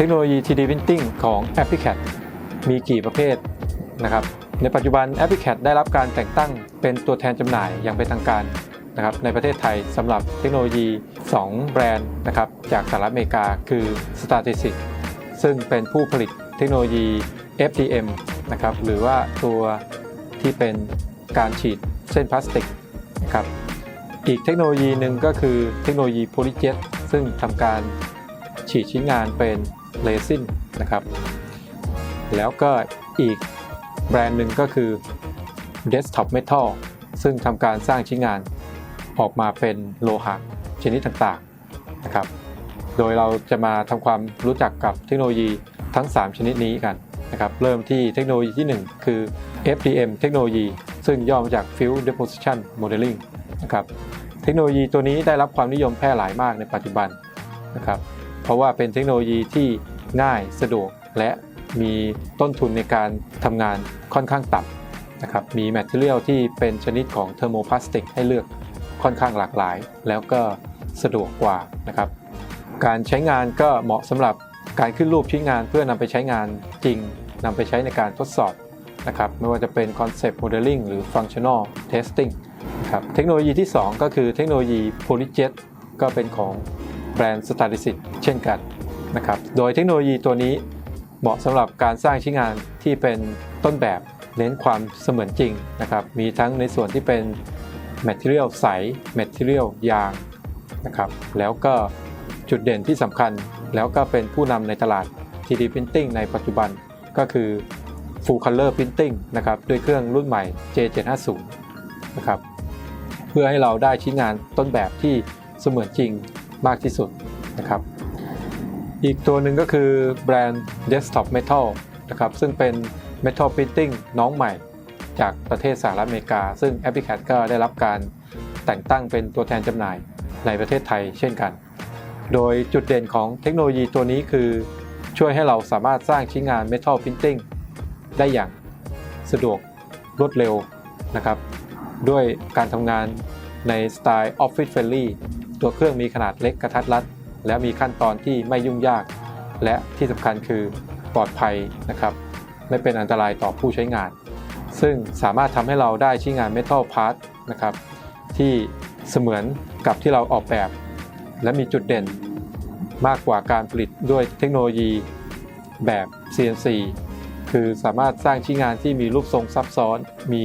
เทคโนโลยี 3D Printing ของ a p p l i c a t มีกี่ประเภทนะครับ ในปัจจุบัน a p p l i c a t ได้รับการแต่งตั้งเป็นตัวแทนจำหน่ายอย่างเป็นทางการนะครับในประเทศไทยสำหรับเทคโนโลยี 2 แบรนด์นะครับจากสหรัฐอเมริกาคือ s t a t i s i c ซึ่งเป็นผู้ผลิตเทคโนโลยี FDM นะครับหรือว่าตัวที่เป็นการฉีดเส้นพลาสติกนะครับอีกเทคโนโลยีหนึ่งก็คือเทคโนโลยีโพลิเจตซึ่งทำการ ฉีดชิ้นงานเป็นเรซินนะครับ แล้วก็อีกแบรนด์หนึ่งก็คือ Desktop Metal ซึ่งทำการสร้างชิ้นงานออกมาเป็นโลหะชนิดต่างๆนะครับ โดยเราจะมาทำความรู้จักกับเทคโนโลยีทั้ง 3 ชนิดนี้กันนะครับ เริ่มที่เทคโนโลยีที่ 1 คือ FDM เทคโนโลยี ซึ่งย่อมาจาก Field Deposition Modeling นะครับ เทคโนโลยีตัวนี้ได้รับความนิยมแพร่หลายมากในปัจจุบันนะครับ เพราะว่าเป็นเทคโนโลยีที่ง่ายสะดวกและมีต้นทุนในการทำงานค่อนข้างต่ำนะครับมีแมทเทอเรียลที่เป็นชนิดของเทอร์โมพลาสติกให้เลือกค่อนข้างหลากหลาย แล้วก็สะดวกกว่านะครับการใช้งานก็เหมาะสำหรับการขึ้นรูปชิ้นงานเพื่อนำไปใช้งานจริงนำไปใช้ในการทดสอบนะครับไม่ว่าจะเป็น Concept Modeling หรือ Functional Testing นะครับเทคโนโลยีที่ 2 ก็คือเทคโนโลยี PolyJet ก็เป็นของ แบรนด์ s t a t i s i c เช่นกันนะครับ โดยเทคโนโลยีตัวนี้เหมาะสำหรับการสร้างชิ้นงานที่เป็นต้นแบบเน้นความเสมือนจริงนะครับ มีทั้งในส่วนที่เป็น Material ใส Material ยางนะครับ แล้วก็จุดเด่นที่สำคัญแล้วก็เป็นผู้นำในตลาด 3D Printing ในปัจจุบันก็คือ Full Color Printing นะครับด้วยเครื่องรุ่นใหม่ J750 นะครับเพื่อให้เราได้ชิ้นงานต้นแบบที่เสมือนจริง มากที่สุดนะครับ อีกตัวหนึ่งก็คือแบรนด์ Desktop Metal นะครับซึ่งเป็น Metal Printing น้องใหม่จากประเทศสหรัฐอเมริกา ซึ่ง a p p l i c a t ก็ได้รับการแต่งตั้งเป็นตัวแทนจำหน่ายในประเทศไทยเช่นกัน โดยจุดเด่นของเทคโนโลยีตัวนี้คือ ช่วยให้เราสามารถสร้างชิ้นงาน Metal Printing ได้อย่างสะดวกรวดเร็วนะครับ ด้วยการทำงานในสไตล์ Office Friendly ตัวเครื่องมีขนาดเล็กกระทัดรัด และมีขั้นตอนที่ไม่ยุ่งยาก และที่สำคัญคือปลอดภัยนะครับ ไม่เป็นอันตรายต่อผู้ใช้งาน ซึ่งสามารถทำให้เราได้ชิ้นงาน Metal Part นะครับที่เสมือนกับที่เราออกแบบ และมีจุดเด่น มากกว่าการผลิตด้วยเทคโนโลยีแบบ CNC คือสามารถสร้างชิ้นงานที่มีรูปทรงซับซ้อน มี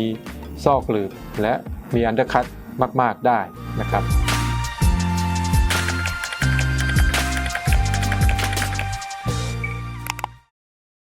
ซอกหลืบและมีอันเดอร์คัตมาก ๆ ได้นะครับ